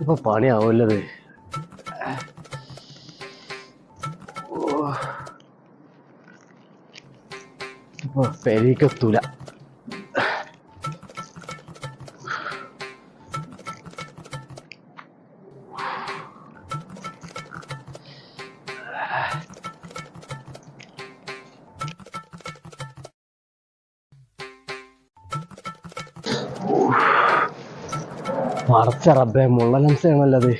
ഇപ്പൊ പണിയാവല്ലത്. ഇപ്പൊ പെരീക്കെത്തൂല. മറച്ച റബ്ബെ ആണല്ലേ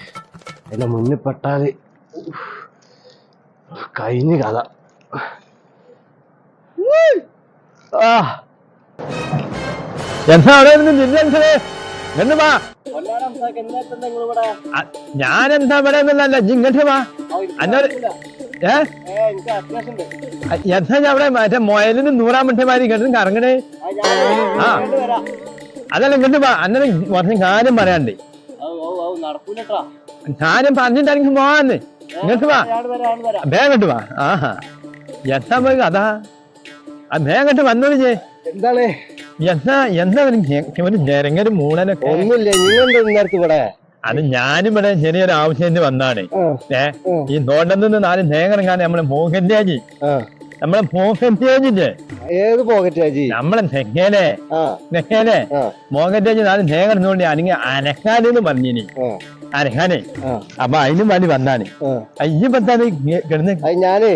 എന്നെ മുന്നിൽ പെട്ടാൽ കഴിഞ്ഞ കഥ. എന്താ അ- ഞാനെന്താ ഇവിടെ നിന്നല്ല? ഇങ്ങോട്ട് വാ. അന്നൊരു ഏ? എന്താ ഞാൻ അവിടെ മറ്റേ മൊയലിന് നൂറാം മാതിരി ഇങ്ങോട്ട് കറങ്ങണേ? ആ. അതല്ല ഇങ്ങോട്ട് അന്നേരം കുറച്ച് കാര്യം പറയാണ്ട് ഞാനും കാര്യം പറഞ്ഞിട്ടാണെങ്കിൽ പോവാന്ന്. ഇങ്ങോട്ട് വാ. വേഗട്ട് വാ. ആഹാ. എന്താ പോയി അതാ ആ വന്നത് ചേ എന്താണ്? എന്നാ എന്താ ഒരു മൂളനെ ഞെരങ്ങൊരു മൂളനൊക്കെ? ഒന്നുമില്ല നിങ്ങളുടെ നേരത്തെ ഇവിടെ? അത് ഞാനും ഇവിടെ ചെറിയൊരു ആവശ്യത്തിന് വന്നാണ്. ഏ. ഈ നോട്ടം നിന്ന് നാല് മോഹൻ നമ്മളെ മോഹൻരാജി നമ്മളെ മോഹൻരാജില്ലേ ഏത് പോക്കറ്റ് ചേച്ചി നമ്മളെ നെഹേനെ. നെഹേനെ. പോക്കറ്റ് മോഹൻരാജി നാല് തേങ്ങറങ്ങോണ്ട് അല്ലെങ്കിൽ അനക്കാനെന്ന് പറഞ്ഞിനി. അനഹാനെ. അപ്പൊ അതിനും വേണ്ടി വന്നാണ് അയ്യം ഇയ്യപ്പോ എന്താണ് കിടന്ന് ഞാനേ.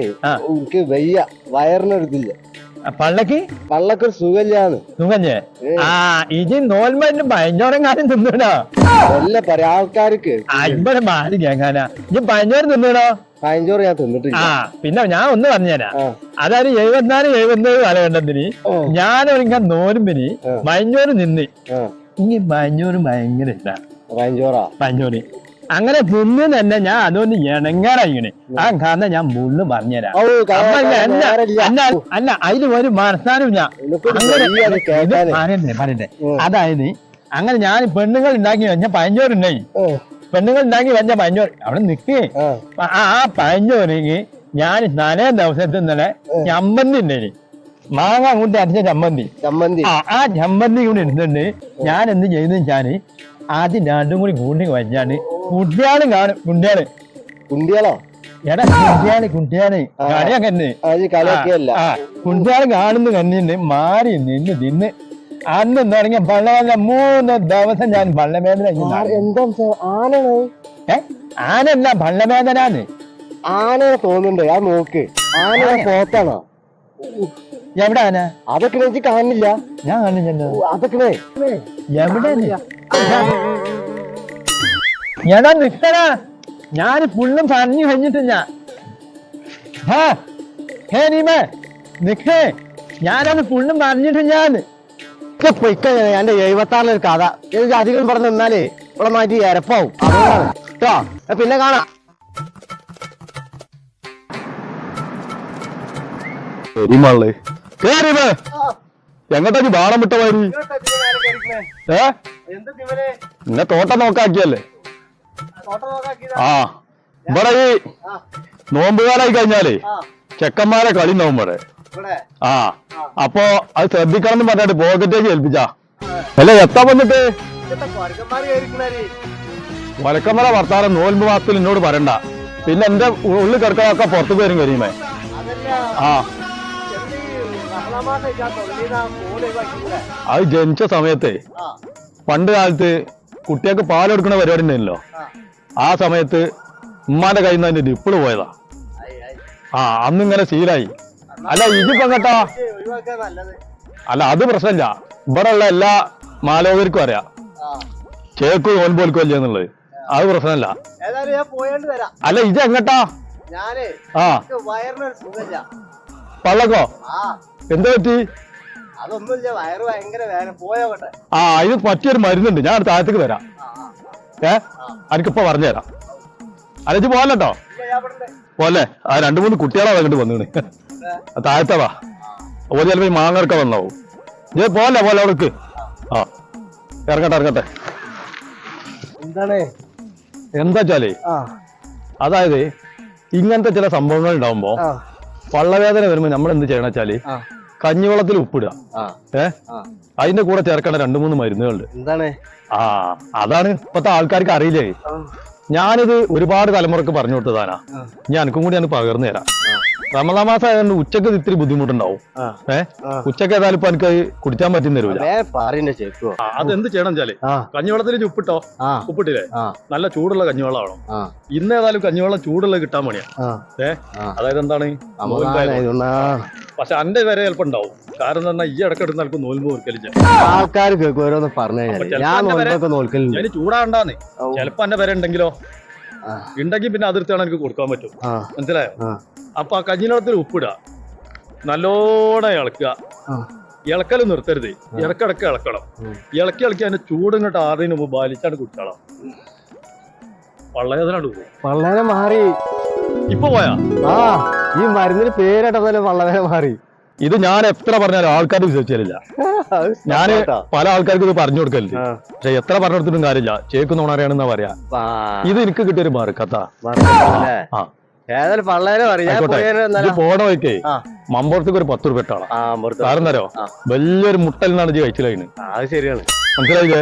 എനിക്ക് വയ്യ. വയറിനെടുത്തില്ല പള്ളക്ക്? പള്ളക്ക് സുഖമില്ലാന്ന്. സുഖഞ്ഞേ. ആ ഇത് പതിനോരം കാലം തിന്നണോ എല്ലാം പറയാം ആൾക്കാർക്ക്. അമ്പത് മാറി കേൾക്കാനാ ഇത് പതിനോരം തിന്നണോ പതിനഞ്ചോറ് ഞാൻ തിന്നിട്ടില്ല. ആ പിന്നെ ഞാൻ ഒന്ന് പറഞ്ഞുതരാം. അതായത് എഴുപത്തിനാല് എഴുപത്തിനേഴ് കാലഘട്ടത്തിന്. ഞാൻ ഒരിക്കൽ നോരുമ്പിന് ആ. മഞ്ഞൂര് നിന്ന് ഇനി മഞ്ഞൂര് ഭയങ്കര ഇല്ല പഴഞ്ചോറാ മഞ്ഞൂര് അങ്ങനെ തിന്നു തന്നെ ഞാൻ അതുകൊണ്ട് ഇണങ്ങാറായിക്കണ് ആ കാരണം ഞാൻ മുള്ളു പറഞ്ഞുതരാം. അല്ല, അല്ല അതിൽ ഒരു മനസ്സാനുമില്ല. പറയണ്ടേ പറയണ്ടേ. അതായത് അങ്ങനെ ഞാൻ പെണ്ണുങ്ങൾ ഉണ്ടാക്കി ഞാൻ ആ, പെണ്ണുങ്ങൾ ഉണ്ടാക്കി വന്ന പതിനോറ് അവിടെ നിൽക്കേ ആ, ആ ഞാൻ നനേ ദിവസത്തിൽ ഇന്നലെ ചമ്മന്തി ഉണ്ടേ മാങ്ങ അങ്ങോട്ട് അരച്ച ചമ്മന്തി. ചമ്മന്തി. ആ ചമ്മന്തി കൂടി എടുത്തിട്ടുണ്ട് ഞാൻ എന്ത് ചെയ്യുന്ന വെച്ചാൽ ആദ്യം രണ്ടും കൂടി കൂട്ടി വഞ്ഞാണ് കുട്ടിയാൾ കാണും കുട്ടിയാൾ കുണ്ടിയാളോ എടാ കുട്ടിയാൾ കുട്ടിയാൾ. കളിയൊക്കെ കുട്ടിയാൾ കാണുന്നു കന്നിണ്ട് മാറി നിന്ന് തിന്ന്. അന്ന് തുടങ്ങിയ പള്ളവേദന മൂന്ന് ദിവസം ഞാൻ പള്ളവേദന ആ, എന്താ ആനയാണ്? ആനല്ല പള്ളവേദനാന്ന് ആനയെ തോന്നുന്നുണ്ട് ഞാൻ നോക്ക്. ആന പോത്താണോ എവിടെ ആന? അതൊക്കെ എനിക്ക് കാണുന്നില്ല. ഞാൻ കാണില്ല അതൊക്കെ എവിടെ എടാ നിക്കടാ. ഞാൻ ഫുള്ളും പറഞ്ഞു കഴിഞ്ഞിട്ടില്ല. ഹാ, ഹേ നീമേ. നിക്കേ. ഞാനത് ഫുള്ളും പറഞ്ഞിട്ടില്ലാന്ന് പൊയ്ക്കഴിഞ്ഞ എന്റെ എഴുപത്തി ഒരു കഥ. എനിക്ക് അധികം പറഞ്ഞു നിന്നാലേ ഇവിടെ മാറ്റി എരപ്പാവും അതുകൊണ്ടാണ് കേട്ടോ? പിന്നെ കാണാം. ശരിമള്ളേ കേറിമേ എങ്ങോട്ടാ നീ ബാണം വിട്ട മാതിരി ഏ? എന്നെ തോട്ടം നോക്കാക്കിയല്ലേ? ആ. ഇവിടെ ഈ നോമ്പുകാലായി കഴിഞ്ഞാലേ ചെക്കന്മാരെ കളി ഇവിടെ ആ അപ്പൊ അത് ശ്രദ്ധിക്കണം എന്ന് പറഞ്ഞിട്ട് പോക്കറ്റേക്ക് ഏൽപ്പിച്ചാ. അല്ല എത്താ വന്നിട്ട്? വലക്കമ്മല വർത്താനം നോൽമ്പ് മാസത്തിൽ എന്നോട് പറയണ്ട. പിന്നെ എന്റെ ഉള്ളിൽ കിടക്കാനൊക്കെ പുറത്തു പോരും കഴിയുമേ ആ. അത് ജനിച്ച സമയത്തെ. പണ്ട് കാലത്ത് കുട്ടികൾക്ക് പാലെടുക്കുന്ന പരിപാടി ഉണ്ടായിരുന്നല്ലോ. ആ. സമയത്ത് ഉമ്മാന്റെ കയ്യിൽ നിന്ന് അതിന്റെ ഡിപ്പിൾ പോയതാ. ആ അന്ന് ഇങ്ങനെ ശീലായി. അല്ല ഇതിപ്പോ കേട്ടോ അല്ല അത് പ്രശ്നമില്ല. ഇവിടെ ഉള്ള എല്ലാ മാലോകർക്കും അറിയാം. ചേക്കും ഓൻപോൽക്കും അല്ലേ എന്നുള്ളത്. അത് പ്രശ്നമല്ല. വരാം. അല്ല ഇത് എങ്ങട്ടാ? ആ. പള്ളക്കോ? എന്താ പറ്റി? ആ ഇത് പറ്റിയൊരു മരുന്നുണ്ട്. ഞാൻ താഴത്തേക്ക് തരാം ഏ? എനിക്കിപ്പോ പറഞ്ഞുതരാം. അലജ് പോകല്ലോ പോലെ ആ രണ്ടു മൂന്ന് കുട്ടികളാണ് അങ്ങോട്ട് വന്നു താഴത്തവാ ഓ ചിലപ്പോ മാങ്ങർക്ക വന്നാവും. ഇത് പോലെ പോലെ അവർക്ക് ആ ഇറങ്ങട്ടെ ഇറങ്ങട്ടെ. എന്താണ്? എന്താ വെച്ചാലേ അതായത് ഇങ്ങനത്തെ ചില സംഭവങ്ങൾ ഉണ്ടാവുമ്പോ പള്ളവേദന വരുമ്പോ നമ്മൾ എന്ത് ചെയ്യണം വെച്ചാൽ കഞ്ഞിവെള്ളത്തിൽ ഉപ്പിടുക. ഏ? അതിന്റെ കൂടെ ചേർക്കേണ്ട രണ്ടു മൂന്ന് മരുന്നുകളുണ്ട്. എന്താണ്? ആ അതാണ് ഇപ്പത്തെ ആൾക്കാർക്ക് അറിയില്ലേ? ഞാനിത് ഒരുപാട് തലമുറയ്ക്ക് പറഞ്ഞു കൊടുത്തതാനാ. ഞാൻ എനിക്കും കൂടി ഞാൻ പകർന്നു തരാം. റമദാ മാസം ആയതുകൊണ്ട് ഉച്ചയ്ക്ക് ഇത്തിരി ബുദ്ധിമുട്ടുണ്ടാവും. ഏഹ്. ഉച്ചയ്ക്ക് ഏതായാലും ഇപ്പൊ എനിക്ക് അത് കുടിക്കാൻ പറ്റുന്ന തരൂല. വേ അതെന്ത് ചെയ്യണം വെച്ചാൽ കഞ്ഞിവെള്ളത്തിൽ ഉപ്പിട്ടോ? ഉപ്പിട്ടില്ലേ? നല്ല ചൂടുള്ള കഞ്ഞിവെള്ളമാണോ ആണോ ഇന്ന് ഏതായാലും കഞ്ഞിവെള്ളം ചൂടുള്ള കിട്ടാൻ പണിയാ. ഏഹ് അതായത് എന്താണ്. പക്ഷെ അന്റെ വരെ ചിലപ്പോ ഉണ്ടാവും. കാരണം എന്താ ഈ ഇടയ്ക്ക് എടുത്ത് നിനക്ക് നോൽമ്പ് ഓർക്കലിച്ച ആൾക്കാർ കേൾക്കും ഓരോന്ന് പറഞ്ഞു ഞാൻ ചൂടാണ്ടാന്ന്. ചിലപ്പോ എന്റെ വരെ ഉണ്ടെങ്കിലോ? ഉണ്ടെങ്കിൽ പിന്നെ അതിർത്തിയാണ് എനിക്ക് കൊടുക്കാൻ പറ്റും. മനസ്സിലായോ? അപ്പൊ ആ കഞ്ഞിവെള്ളത്തിൽ ഉപ്പിടുക. നല്ലോണം ഇളക്കുക. ഇളക്കൽ നിർത്തരുത്. ഇടക്കിടക്ക് ഇളക്കണം. ഇളക്കി ഇളക്കി അതിന്റെ ചൂടിങ്ങോട്ട് ആറിന് മുമ്പ് ബാലിച്ചാണ് കുടിക്കണം പള്ളയതിനാണ് പള്ളേനെ മാറി. ഇപ്പൊ പോയാ? ആ ഈ മരുന്നിന് പേരിട്ടതല്ലേ വളരെ മാറി. ഇത് ഞാൻ എത്ര പറഞ്ഞാലും ആൾക്കാർ വിശ്വസിച്ചില്ല ഞാൻ ഞാൻ പല ആൾക്കാർക്ക് ഇത് പറഞ്ഞു കൊടുക്കല്ലേ പക്ഷെ എത്ര പറഞ്ഞു കൊടുത്തിട്ടും കാര്യമില്ല. ചേക്ക് നോണറിയാണെന്നാ പറയാ. ഇത് എനിക്ക് കിട്ടിയൊരു മാറി പോയേനെ പോണ വയ്ക്കേ ഒരു പത്ത് രൂപ കാരണം തരോ വലിയൊരു മുട്ടൽ നിന്നാണ് കഴിച്ചില്ല ശരിയാണ്. മനസ്സിലായില്ലേ.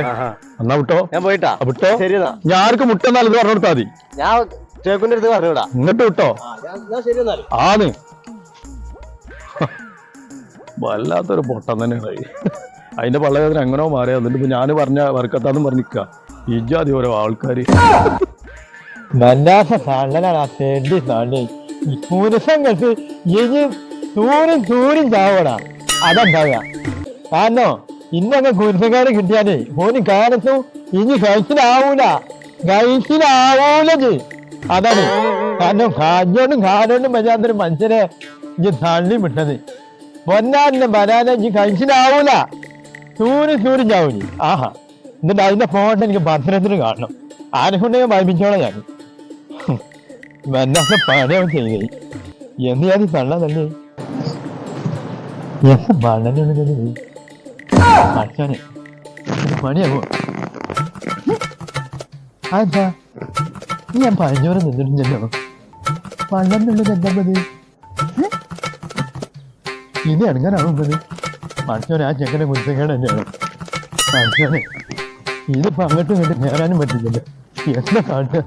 എന്നാ വിട്ടോ? ഞാൻ പോയിട്ടാ. വിട്ടോ? ഞാൻ ആർക്ക് മുട്ട ഇത് പറഞ്ഞു കൊടുത്താൽ മതി. ഞാൻ ചേക്കുന്റെ അടുത്ത് പറഞ്ഞുവിടാ. ഇങ്ങോട്ട് വിട്ടോ? ആന്ന് വല്ലാത്തൊരു പൊട്ടം തന്നെയാണ്. അത്. അതിന്റെ പള്ളവേദന എങ്ങനോ മാറിയാ. എന്നിട്ട് ഇപ്പൊ ഞാൻ പറഞ്ഞ വർക്കത്താന്ന് പറഞ്ഞിക്ക ഇജാതി ഓരോ ആൾക്കാര്. അതെന്താണോ പുരുഷങ്ങൾക്ക് ഇനി കിട്ടിയാലേ ഒരു കാലത്തും ഇനി കഴിച്ചിലാവൂല കഴിച്ചിലാവൂലത് അതാണ്. കാരണം കാഞ്ഞോണ്ടും കാലോണ്ടും വരാത്തൊരു മനുഷ്യരെ ഇനി തള്ളി വിട്ടത്. പൊന്നാലിന്റെ ബനാനും കഴിച്ചിട്ടാവൂല തൂരും തൂരും ചാവൂലി ആഹാ. എന്നിട്ട് അതിന്റെ ഫോട്ടോ എനിക്ക് ഭദ്രത്തിന് കാണണം. ആരെ കൊണ്ടെങ്കിൽ വായിപ്പിച്ചോളാം ഞാൻ വല്ലാത്ത പണിയാവും ചെയ്തേ എന്ന് ഞാൻ തള്ളതല്ലേ എന്ത് മണ്ണനുള്ളത് അച്ഛനെ. പണിയാവോ? അതാ ഞാൻ പഴഞ്ഞോറെ നിന്നിട്ടുണ്ടല്ലോ പണ്ടെന്നുള്ളത് എന്താ മതി ഞാൻ ഇറങ്ങാനാവുന്നത് മനുഷ്യനെ ആ ചെക്കനെ കുറ്റക്കേട് തന്നെയാണ്. മനുഷ്യനെ. ഇതിപ്പോ അങ്ങോട്ടും ഇങ്ങോട്ടും നേരാനും പറ്റില്ല എന്താ കാട്ടുക